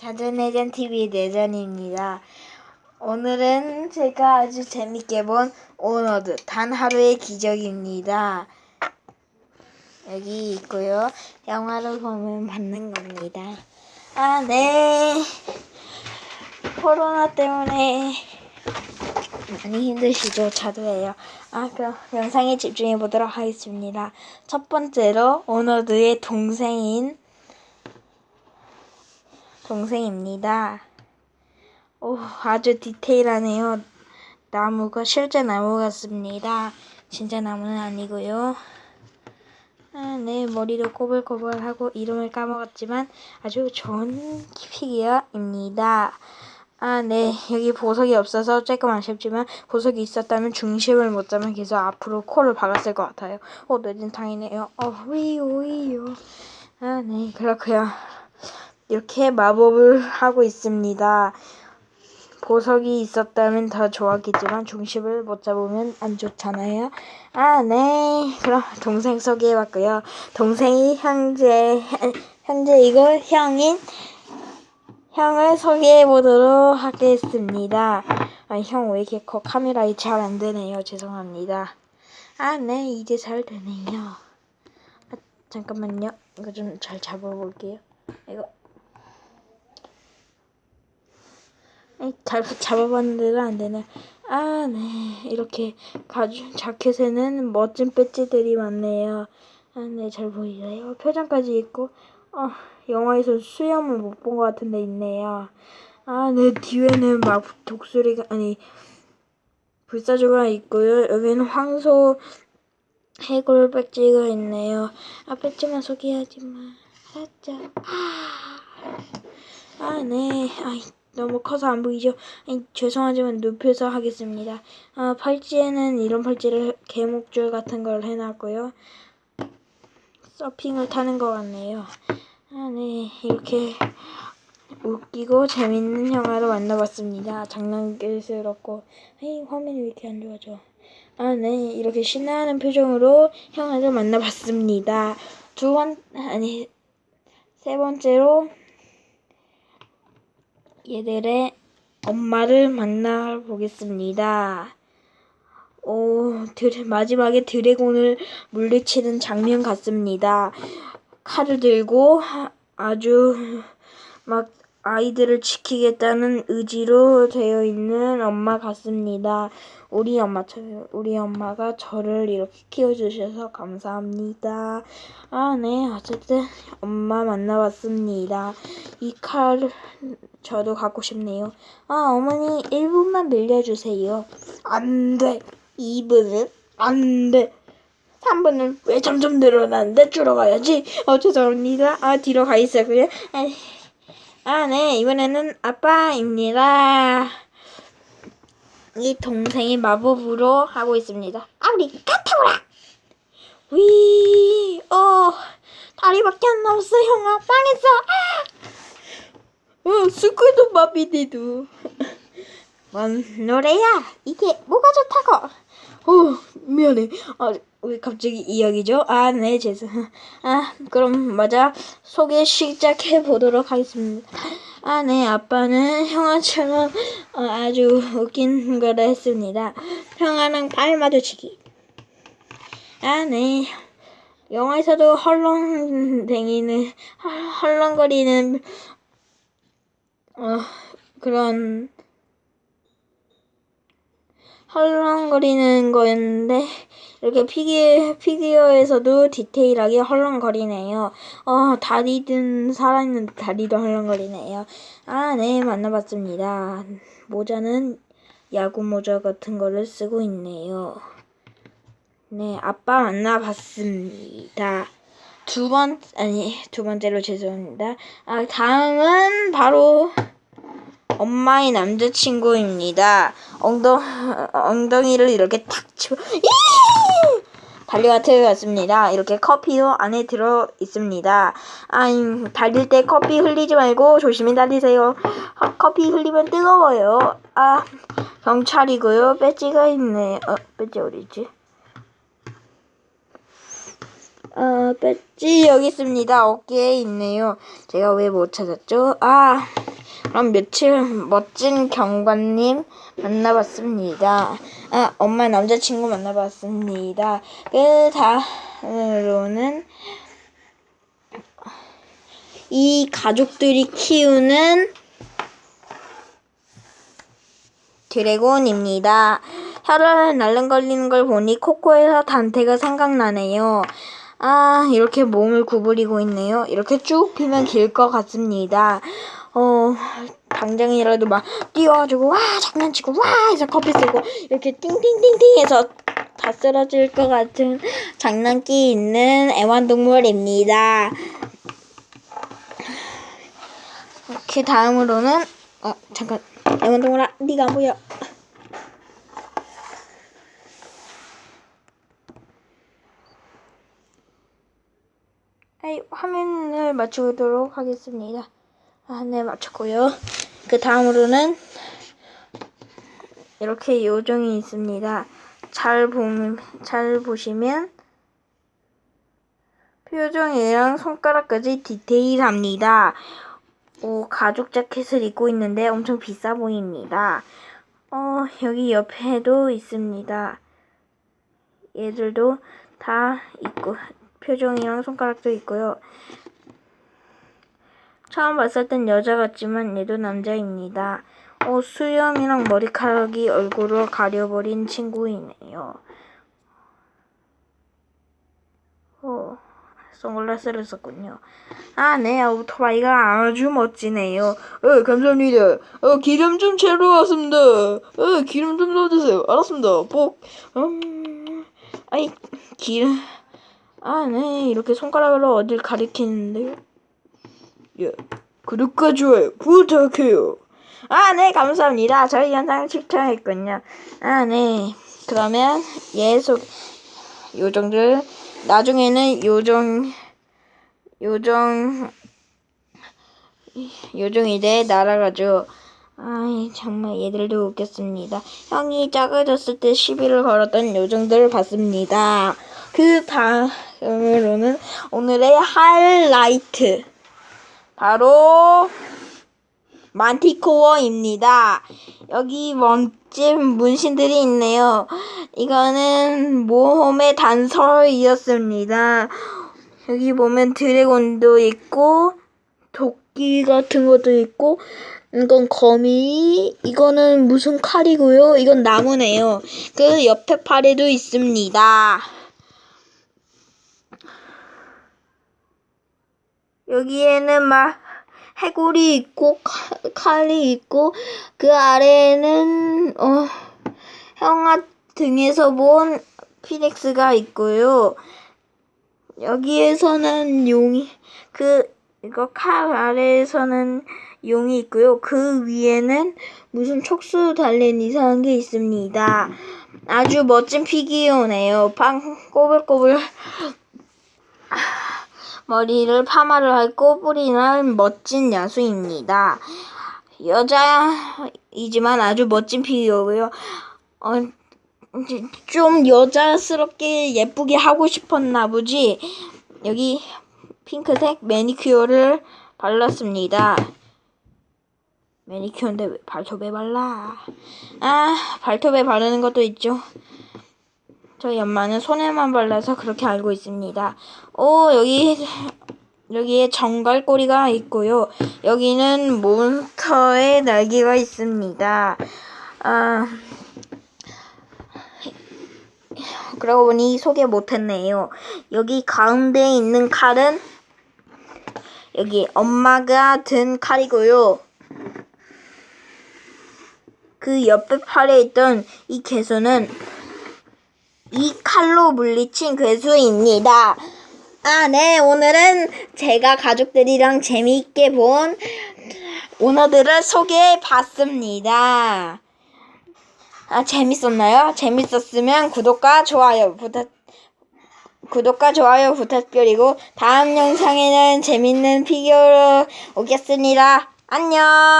자전내전 TV 내전입니다. 오늘은 제가 아주 재밌게 본 오너드 단 하루의 기적입니다. 여기 있고요. 영화를 보면 받는 겁니다. 아, 네. 코로나 때문에 많이 힘드시죠? 저도예요. 아, 그럼 영상에 집중해 보도록 하겠습니다. 첫 번째로 오너드의 동생인 동생입니다. 오, 아주 디테일하네요. 나무가 실제 나무 같습니다. 진짜 나무는 아니고요. 아, 네, 머리도 꼬불꼬불하고 이름을 까먹었지만 아주 좋은 피기어입니다. 아, 네, 여기 보석이 없어서 조금 아쉽지만 보석이 있었다면 중심을 못 잡으면 계속 앞으로 코를 박았을 것 같아요. 어, 늦은 탕이네요. 어, 위요, 위요. 아, 네, 그렇고요. 이렇게 마법을 하고 있습니다. 보석이 있었다면 더 좋았겠지만 중심을 못 잡으면 안 좋잖아요. 아, 네. 그럼 동생 소개해 봤고요. 동생이 형제, 형제이고 형인 형을 소개해 보도록 하겠습니다. 아, 형 왜 이렇게 커? 카메라에 잘 안 되네요. 죄송합니다. 아, 네. 이제 잘 되네요. 아, 잠깐만요. 이거 좀 잘 잡아볼게요. 이거. 에이, 잘 잡아봤는데도 안 되네. 아, 네. 이렇게 가죽 자켓에는 멋진 배지들이 많네요. 아, 네. 잘 보이세요? 표정까지 있고, 어, 영화에서 수염을 못 본 것 같은데 있네요. 아, 네. 뒤에는 막 독수리가, 아니, 불사조가 있고요. 여기는 황소 해골 배지가 있네요. 아, 배지만 소개하지 마. 살짝. 아, 아 네. 아이. 너무 커서 안 보이죠? 아니, 죄송하지만 눕혀서 하겠습니다. 아, 팔찌에는 이런 팔찌를 개목줄 같은 걸 해놨고요. 서핑을 타는 것 같네요. 아, 네. 이렇게 웃기고 재밌는 영화를 만나봤습니다. 장난스럽고. 에이, 화면이 왜 이렇게 안 좋아져? 아, 네. 이렇게 신나는 표정으로 형아를 만나봤습니다. 두 번, 아니, 세 번째로 얘들의 엄마를 만나보겠습니다. 오, 드래, 마지막에 드래곤을 물리치는 장면 같습니다. 칼을 들고 아주 막 아이들을 지키겠다는 의지로 되어 있는 엄마 같습니다. 우리 엄마, 우리 엄마가 저를 이렇게 키워주셔서 감사합니다. 아, 네. 어쨌든 엄마 만나봤습니다. 이 칼 저도 갖고 싶네요. 아, 어머니 1분만 빌려주세요. 안 돼. 2분은 안 돼. 3분은 왜 점점 늘어나는데 줄어 가야지. 어, 죄송합니다. 아, 뒤로 가 있어요. 그냥. 아, 네. 이번에는 아빠입니다. 이 동생이 마법으로 하고 있습니다. 아 우리 카타오라! 위, 어, 다리밖에 안 남았어, 형아. 빵했어. 아! 어, 스쿠드 마비디도. 뭔 노래야? 이게 뭐가 좋다고? 어, 미안해. 아, 왜 갑자기 이야기죠? 아, 네, 죄송. 아, 그럼 맞아. 소개 시작해 보도록 하겠습니다. 아, 네, 아빠는 형아처럼 어, 아주 웃긴 거를 했습니다. 형아랑 발 마주치기. 아, 네. 영화에서도 헐렁댕이는, 헐렁거리는, 어, 그런, 헐렁거리는 거였는데, 이렇게 피기, 피규어에서도 디테일하게 헐렁거리네요. 어, 다리든 살아있는 다리도 헐렁거리네요. 아, 네, 만나봤습니다. 모자는 야구 모자 같은 거를 쓰고 있네요. 네, 아빠 만나봤습니다. 두 번, 아니, 두 번째로 죄송합니다. 아, 다음은 바로 엄마의 남자친구입니다. 엉덩, 엉덩이를 이렇게 탁 치고, 달려가 태워왔습니다. 이렇게 커피도 안에 들어 있습니다. 아, 달릴 때 커피 흘리지 말고 조심히 달리세요. 커피 흘리면 뜨거워요. 아, 경찰이고요. 배지가 있네. 어, 배지 어디지? 어, 배지 여기 있습니다. 어깨에 있네요. 제가 왜 못 찾았죠? 아. 그럼 며칠 멋진 경관님 만나봤습니다. 아, 엄마 남자친구 만나봤습니다. 그 다음으로는 이 가족들이 키우는 드래곤입니다. 혀를 날름거리는 걸 보니 코코에서 단테가 생각나네요. 아, 이렇게 몸을 구부리고 있네요. 이렇게 쭉 피면 길 것 같습니다. 어, 당장이라도 막 뛰어가지고, 와, 장난치고, 와, 해서 커피 쓰고, 이렇게 띵띵띵띵 해서 다 쓰러질 것 같은 장난기 있는 애완동물입니다. 그 다음으로는, 어, 잠깐, 애완동물아, 네가 안 보여. 아이, 화면을 맞추도록 하겠습니다. 아, 네, 맞췄고요. 그 다음으로는 이렇게 요정이 있습니다. 잘 보, 잘 보시면 표정이랑 손가락까지 디테일합니다. 오, 가죽 자켓을 입고 있는데 엄청 비싸 보입니다. 어, 여기 옆에도 있습니다. 얘들도 다 있고, 표정이랑 손가락도 있고요. 처음 봤을 땐 여자 같지만 얘도 남자입니다. 어, 수염이랑 머리카락이 얼굴을 가려버린 친구이네요. 어, 선글라스를 썼군요. 아, 네, 오토바이가 아주 멋지네요. 어, 감사합니다. 어, 기름 좀 채로 왔습니다. 어, 기름 좀 넣어주세요. 알았습니다. 복. 음, 아이, 기름. 아, 네, 이렇게 손가락으로 어딜 가리키는데요. 예, 구독과 좋아요 부탁해요. 아, 네, 감사합니다. 저희 영상을 시청했군요. 아, 네. 그러면 예속 요정들 나중에는 요정 요정 요정이대 날아가죠. 아이 정말 얘들도 웃겼습니다. 형이 작아졌을 때 시비를 걸었던 요정들을 봤습니다. 그 다음으로는 오늘의 하이라이트 바로 만티코어입니다. 여기 멋진 문신들이 있네요. 이거는 모험의 단서이었습니다. 여기 보면 드래곤도 있고 도끼 같은 것도 있고 이건 거미 이거는 무슨 칼이고요. 이건 나무네요. 그 옆에 팔에도 있습니다. 여기에는 막 해골이 있고 칼- 칼이 있고 그 아래에는 어 형아 등에서 본 피닉스가 있고요. 여기에서는 용이 그 이거 칼 아래에서는 용이 있고요. 그 위에는 무슨 촉수 달린 이상한 게 있습니다. 아주 멋진 피규어네요. 팡 꼬불꼬불 머리를 파마를 할 꼬불이 난 멋진 야수입니다. 여자이지만 아주 멋진 피규어고요. 어, 좀 여자스럽게 예쁘게 하고 싶었나 보지. 여기 핑크색 매니큐어를 발랐습니다. 매니큐어인데 왜 발톱에 발라? 아, 발톱에 바르는 것도 있죠. 저희 엄마는 손에만 발라서 그렇게 알고 있습니다. 오, 여기, 여기에 정갈꼬리가 있고요. 여기는 몬스터의 날개가 있습니다. 아, 그러고 보니 소개 못했네요. 여기 가운데 있는 칼은 여기 엄마가 든 칼이고요. 그 옆에 팔에 있던 이 개수는 이 칼로 물리친 괴수입니다. 아, 네. 오늘은 제가 가족들이랑 재미있게 본 오너들을 소개해 봤습니다. 아, 재밌었나요? 재밌었으면 구독과 좋아요 부탁, 구독과 좋아요 부탁드리고 다음 영상에는 재밌는 피규어로 오겠습니다. 안녕!